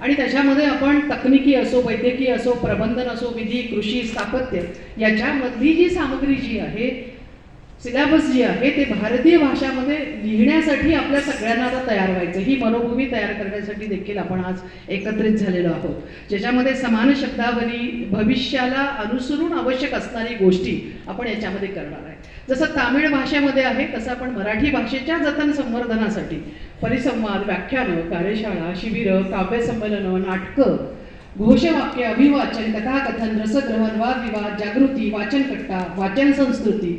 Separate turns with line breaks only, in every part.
आणि त्याच्यामध्ये आपण तकनिकी असो वैद्यकीय असो प्रबंधन असो विधी कृषी स्थापत्य याच्यामधली जी सामग्री जी आहे सिलेबस जी आहे ते भारतीय भाषामध्ये लिहिण्यासाठी आपल्या सगळ्यांना आता तयार व्हायचं. ही मनोभूमी तयार करण्यासाठी देखील आपण आज एकत्रित झालेलो आहोत. ज्याच्यामध्ये समान शब्दावली भविष्याला अनुसरून आवश्यक असणारी गोष्टी आपण याच्यामध्ये करणार आहे. जसं तामिळ भाषेमध्ये आहे तसं आपण मराठी भाषेच्या जतन संवर्धनासाठी परिसंवाद व्याख्यानं कार्यशाळा शिबिरं काव्यसंमेलनं नाटकं घोषवाक्य अभिवाचन कथाकथन रसग्रहण वादविवाद जागृती वाचनकट्टा वाचन संस्कृती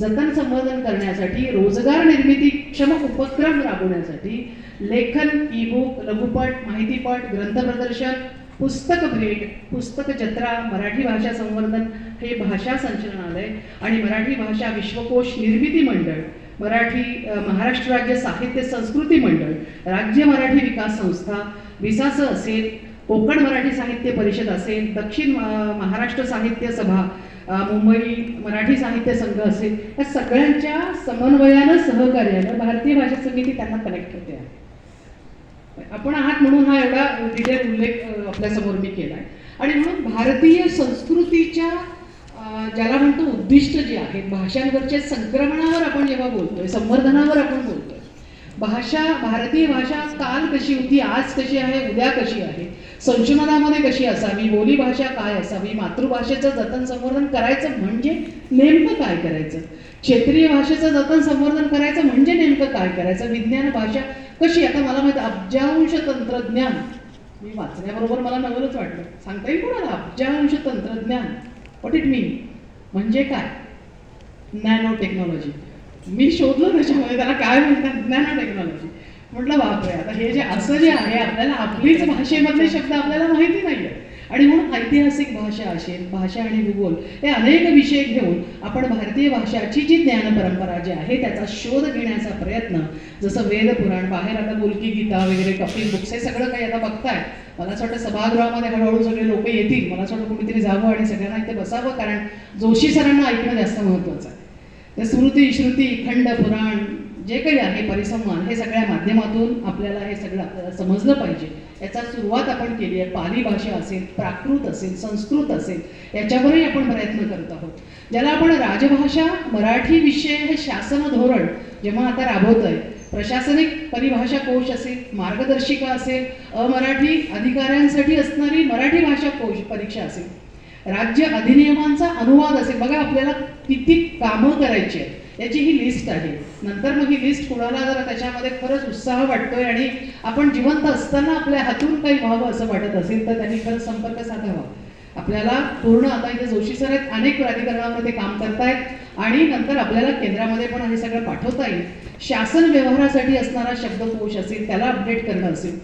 जतन संवर्धन करण्यासाठी रोजगार निर्मितीक्षम उपक्रम राबवण्यासाठी लेखन ई बुक लघुपट माहितीपट ग्रंथ प्रदर्शन पुस्तक भेट पुस्तक जत्रा मराठी भाषा संवर्धन हे भाषा संचलनालय आणि मराठी भाषा विश्वकोश निर्मिती मंडळ मराठी महाराष्ट्र राज्य साहित्य संस्कृती मंडळ राज्य मराठी विकास संस्था विसास असेल कोकण मराठी साहित्य परिषद असेल दक्षिण महाराष्ट्र साहित्य सभा मुंबई मराठी साहित्य संघ असेल या सगळ्यांच्या समन्वयानं सहकार्यानं भारतीय भाषा समिती त्यांना कनेक्ट करते आहे. आपण आहात म्हणून हा एवढा डिटेल उल्लेख आपल्यासमोर मी केला आहे आणि म्हणून भारतीय संस्कृतीच्या ज्याला म्हणतो उद्दिष्ट जे आहेत भाषांवरच्या संक्रमणावर आपण जेव्हा बोलतोय संवर्धनावर आपण बोलतोय भाषा भारतीय भाषा काल कशी होती आज कशी आहे उद्या कशी आहे संशोधनामध्ये कशी असावी बोली भाषा काय असावी मातृभाषेचं जतन संवर्धन करायचं म्हणजे नेमकं काय करायचं? क्षेत्रीय भाषेचं जतन संवर्धन करायचं म्हणजे नेमकं काय करायचं? विज्ञान भाषा कशी? आता मला माहिती अब्जांश तंत्रज्ञान मी वाचण्याबरोबर मला नवलच वाटलं. सांगता येईल कोणाला? अब्जांश तंत्रज्ञान. वॉट इट मीन म्हणजे काय? नॅनो टेक्नॉलॉजी मी शोधलं त्याच्यामध्ये त्याला काय म्हणतात? नॅनो टेक्नॉलॉजी म्हटलं बापरे आता हे जे असं जे आहे आपल्याला आपलीच भाषेमधले शब्द आपल्याला माहिती नाही आहे आणि म्हणून ऐतिहासिक भाषा असेल भाषा आणि भूगोल हे अनेक विषय घेऊन आपण भारतीय भाषाची जी ज्ञान परंपरा जी आहे त्याचा शोध घेण्याचा प्रयत्न जसं वेद पुराण बाहेर आता बोलकी गीता वगैरे कपिल बुक्स हे सगळं काही आता बघताय मला असं वाटतं सभागृहामध्ये हळूहळू सगळे लोक येतील. मला असं वाटतं कुणीतरी जावं आणि सगळ्यांना इथे बसावं कारण जोशी सरांना ऐकणं जास्त महत्त्वाचं आहे. तर स्मृती श्रुती खंड पुराण जे काही आहे परिसंवाद हे सगळ्या माध्यमातून आपल्याला हे सगळं आपल्याला समजलं पाहिजे. याचा सुरुवात आपण केली आहे. पाली भाषा असेल प्राकृत असेल संस्कृत असेल याच्यावरही आपण प्रयत्न करत आहोत. ज्याला आपण राजभाषा मराठी विषय हे शासन धोरण जेव्हा आता राबवत आहे प्रशासनिक परिभाषा कोश असेल मार्गदर्शिका असेल अमराठी अधिकाऱ्यांसाठी असणारी मराठी भाषा कोश परीक्षा असेल. राज्य अधिनियमांचा अनुवाद असेल. बघा आपल्याला किती कामं करायची आहेत. याची ही लिस्ट आहे. नंतर मग ही लिस्ट कुणाला जरा त्याच्यामध्ये खरंच उत्साह वाटतोय आणि आपण जिवंत असताना आपल्या हातून काही व्हावं असं वाटत असेल तर त्यांनी खरंच संपर्क साधावा. आपल्याला पूर्ण आता इथे जोशी सर आहेत अनेक प्राधिकरणामध्ये काम करतायत. आणि नंतर आपल्याला केंद्रामध्ये पण हे सगळं पाठवता येईल. शासन व्यवहारासाठी असणारा शब्दकोश असेल त्याला अपडेट करणं असेल.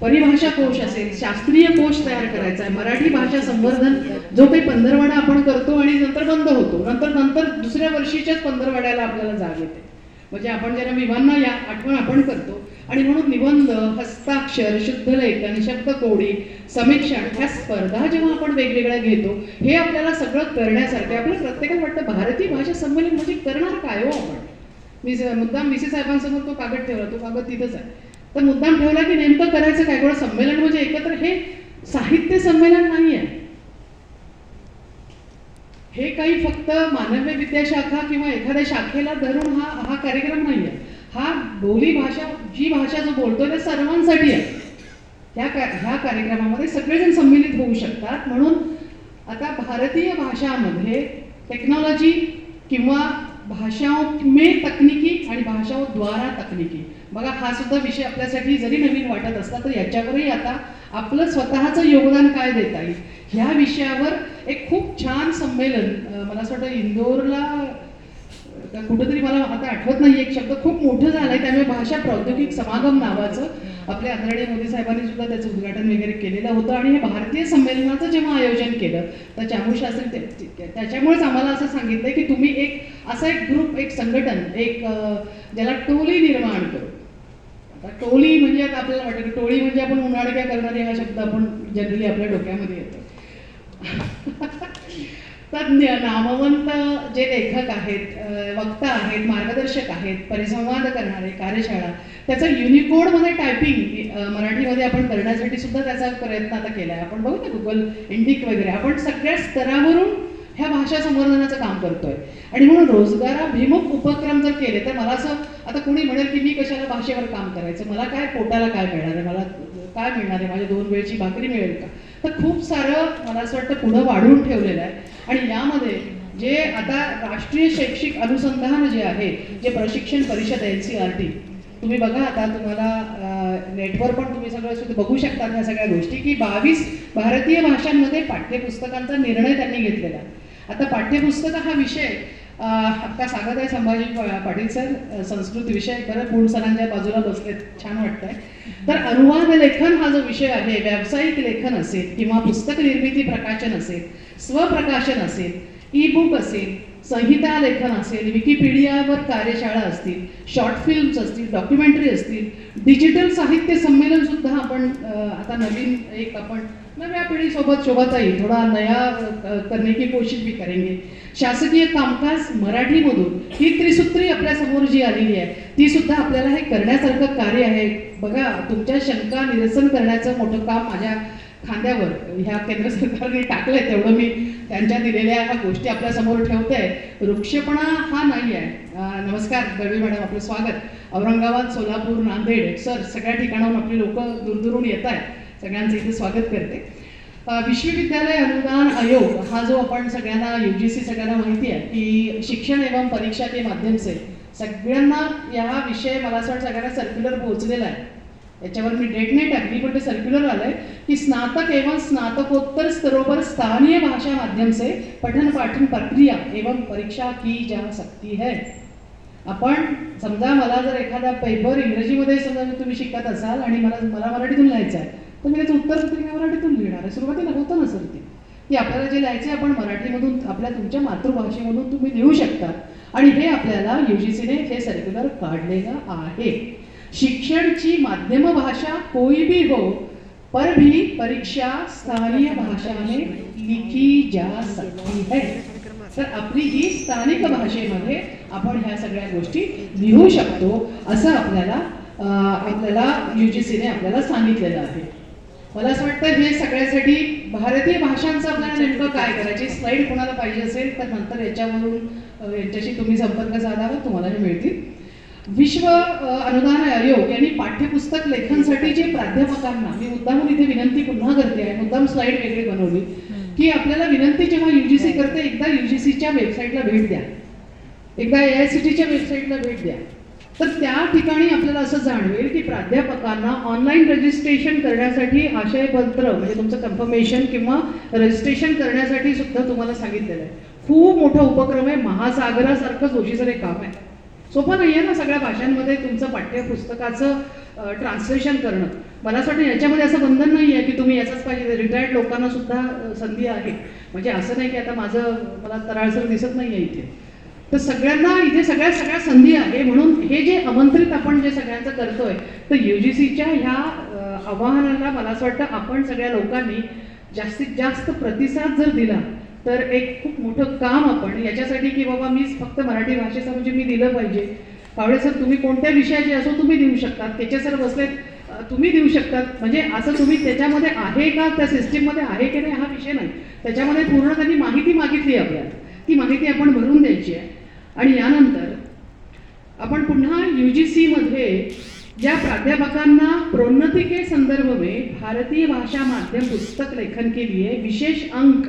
परिभाषा कोश असेल शास्त्रीय कोश तयार करायचा आहे. मराठी भाषा संवर्धन जो काही पंधरवाडा आपण करतो आणि नंतर बंद होतो. नंतर नंतर दुसऱ्या वर्षीच्याच पंधरवाड्याला आपल्याला जाग येते. म्हणजे आपण ज्यांना विभांना या आठवण आपण करतो. आणि म्हणून निबंध हस्ताक्षर शुद्ध लेखन शब्दकोडी समीक्षण ह्या स्पर्धा जेव्हा आपण वेगवेगळ्या घेतो हे आपल्याला सगळं करण्यासारखे आपल्याला प्रत्येकाला वाटतं भारतीय भाषा संमेलन म्हणजे करणार काय हो आपण? मी मुद्दाम व्ही सी साहेबांसमोर तो कागद ठेवला तो कागद तिथंच आहे. तर मुद्दाम ठेवला की नेमकं करायचं काय? कोणा संमेलन म्हणजे एकत्र? हे साहित्य संमेलन नाही आहे हे काही फक्त मानव्य विद्याशाखा किंवा एखाद्या शाखेला धरून हा हा कार्यक्रम नाही आहे हा बोली भाषा जी भाषा जो बोलतोय त्या सर्वांसाठी आहे. ह्या का ह्या कार्यक्रमामध्ये सगळेजण संमिलित होऊ शकतात. म्हणून आता भारतीय भाषामध्ये टेक्नॉलॉजी किंवा भाषाओं में तकनिकी आणि भाषाओं द्वारा तकनिकी. बघा हा सुद्धा विषय आपल्यासाठी जरी नवीन वाटत असला तर याच्यावरही आता आपलं स्वतःचं योगदान काय देता येईल? ह्या विषयावर एक खूप छान संमेलन मला असं वाटतं इंदोरला कुठंतरी मला आता आठवत नाही एक शब्द खूप मोठं झालंय त्यामुळे भाषा प्रौद्योगिक समागम नावाचं आपल्या आदरणीय मोदी साहेबांनी सुद्धा त्याचं उद्घाटन वगैरे केलेलं होतं आणि हे भारतीय संमेलनाचं जेव्हा आयोजन केलं तर चामू असेल त्याच्यामुळेच आम्हाला असं सांगितलं की तुम्ही एक असा एक ग्रुप एक संघटन एक ज्याला टोली निर्माण करू. टोळी म्हणजे आता आपल्याला वाटतं की टोळी म्हणजे आपण उन्हाळक्या करणारे हा शब्द आपण जनरली आपल्या डोक्यामध्ये येतो. तज्ज्ञ नामवंत जे लेखक आहेत वक्ता आहेत मार्गदर्शक आहेत परिसंवाद करणारे कार्यशाळा त्याचं युनिकोडमध्ये टायपिंग मराठीमध्ये आपण करण्यासाठी सुद्धा त्याचा प्रयत्न आता केला आहे आपण बघू ना गुगल इंडिक वगैरे. आपण सगळ्या स्तरावरून ह्या भाषा संवर्धनाचं काम करतोय. आणि म्हणून रोजगाराभिमुख उपक्रम जर केले तर मला असं आता कोणी म्हणेल की मी कशाला भाषेवर काम करायचं? मला काय पोटाला काय मिळणार आहे? मला काय मिळणार आहे? माझ्या दोन वेळची भाकरी मिळेल का? तर खूप सारं मला असं वाटतं पुढं वाढवून ठेवलेलं आहे. आणि यामध्ये जे आता राष्ट्रीय शैक्षिक अनुसंधान जे आहे जे प्रशिक्षण परिषद एन सी आर टी तुम्ही बघा आता तुम्हाला नेटवर पण तुम्ही सगळं सुद्धा बघू शकता ह्या सगळ्या गोष्टी की बावीस भारतीय भाषांमध्ये पाठ्यपुस्तकांचा निर्णय त्यांनी घेतलेला आहे. आता पाठ्यपुस्तक हा विषय आत्ता आता सांगत आहे संभाजी पाटील सर संस्कृत विषय बरं पूर्ण सरांच्या बाजूला बसलेत छान वाटतंय. तर अनुवाद लेखन हा जो विषय आहे व्यावसायिक लेखन असेल किंवा पुस्तक निर्मिती प्रकाशन असेल स्वप्रकाशन असेल ई बुक असेल संहिता लेखन असेल विकिपीडियावर कार्यशाळा असतील शॉर्ट फिल्म्स असतील डॉक्युमेंटरी असतील डिजिटल साहित्य संमेलन सुद्धा आपण आता नवीन एक आपण नव्या पिढीसोबत शोभाताई थोडा नया करने की कोशिश भी करेंगे. शासकीय कामकाज मराठीमधून ही त्रिसूत्री आपल्यासमोर जी आलेली आहे ती सुद्धा आपल्याला हे करण्यासारखं कार्य आहे. बघा तुमच्या शंका निरसन करण्याचं मोठं काम माझ्या खांद्यावर. ह्या केंद्र सरकारने टाकलंय तेवढं मी त्यांच्या दिलेल्या ह्या गोष्टी आपल्यासमोर ठेवते वृक्षपणा हा नाही आहे नमस्कार दळवी मॅडम आपलं स्वागत. औरंगाबाद सोलापूर नांदेड सर सगळ्या ठिकाणाहून आपली लोक दूरदूरून येत आहेत सगळ्यांचं इथे स्वागत करते. विश्वविद्यालय अनुदान आयोग हा जो आपण सगळ्यांना यू जी सी सगळ्यांना माहिती आहे की शिक्षण एवं परीक्षा के माध्यम से सगळ्यांना या विषय मला असं वाटतं सगळ्यांना सर्क्युलर पोहोचलेला आहे. याच्यावर मी डेट नाही टाकली पण ते सर्क्युलर आलंय की स्नातक एवं स्नातकोत्तर स्तरों पर स्थानीय भाषा माध्यम से पठन पाठन प्रक्रिया एवं परीक्षा की जा सकती है. आपण समजा मला जर एखादा पेपर इंग्रजीमध्ये समजा तुम्ही शिकत असाल आणि मला मला मराठीतून लिहायचं आहे तर मी त्याचं उत्तर तुम्ही मराठीतून लिहिणार आहे. सुरुवातीला होतं ना सर ते. की आपल्याला जे लिहायचे आपण मराठीमधून आपल्या तुमच्या मातृभाषेमधून तुम्ही लिहू शकता. आणि हे आपल्याला यू जी सीने हे सर्क्युलर काढलेलं आहे. शिक्षण की माध्यम भाषा कोई भी हो पर भी परीक्षा स्थानीय भाषा में लिखी जा सकती है। तर आपली ही स्थानिक भाषेमध्ये आपण ह्या सगळ्या गोष्टी लिहू शकतो असं आपल्याला आपल्याला यू जी सीने आपल्याला सांगितलेलं आहे. मला असं वाटतं हे सगळ्यासाठी भारतीय भाषांचं आपल्याला नेमकं काय करायची स्लाईड कोणाला पाहिजे असेल तर नंतर याच्यावरून यांच्याशी तुम्ही संपर्क साधावा तुम्हाला हे मिळतील. विश्व अनुदान आयोग यांनी पाठ्यपुस्तक लेखनसाठी जे प्राध्यापकांना मी मुद्दामून इथे विनंती पुन्हा करते आहे मुद्दाम स्लाईड वेगळी बनवली की आपल्याला विनंती जेव्हा युजीसी करते एकदा युजीसीच्या वेबसाईटला भेट द्या. एकदा ए आय सी टीच्या वेबसाईटला भेट द्या. तर त्या ठिकाणी आपल्याला असं जाणवेल की प्राध्यापकांना ऑनलाईन रजिस्ट्रेशन करण्यासाठी आशयपत्र म्हणजे तुमचं कन्फर्मेशन किंवा रजिस्ट्रेशन करण्यासाठी सुद्धा तुम्हाला सांगितलेलं आहे. खूप मोठा उपक्रम आहे महासागरासारखं जोशीचं हे काम आहे. सोपं नाही आहे ना सगळ्या भाषांमध्ये तुमचं पाठ्यपुस्तकाचं ट्रान्सलेशन करणं. मला असं वाटतं याच्यामध्ये असं बंधन नाही आहे की तुम्ही याचाच पाहिजे. रिटायर्ड लोकांना सुद्धा संधी आहे. म्हणजे असं नाही की आता माझं मला तराळसर दिसत नाही आहे इथे. तर सगळ्यांना इथे सगळ्या सगळ्या संधी आहे म्हणून हे जे आमंत्रित आपण जे सगळ्यांचं करतोय तर यू जी सीच्या ह्या आव्हानाला आवाहनाला मला असं वाटतं आपण सगळ्या लोकांनी जास्तीत जास्त प्रतिसाद जर दिला तर एक खूप मोठं काम आपण याच्यासाठी की बाबा मीच फक्त मराठी भाषेचं म्हणजे मी दिलं पाहिजे. कावळे सर तुम्ही कोणत्या विषयाचे असो तुम्ही देऊ शकतात. त्याचे सर बसले तुम्ही देऊ शकतात. म्हणजे असं तुम्ही त्याच्यामध्ये आहे का त्या सिस्टीममध्ये आहे की नाही हा विषय नाही. त्याच्यामध्ये पूर्ण त्यांनी माहिती मागितली आहे आपल्याला. ती माहिती आपण भरून द्यायची आहे. आणि यानंतर आपण पुन्हा यू जी सीमध्ये ज्या प्राध्यापकांना प्रोन्नती के संदर्भ में भारतीय भाषा माध्यम पुस्तक लेखन के लिए विशेष अंक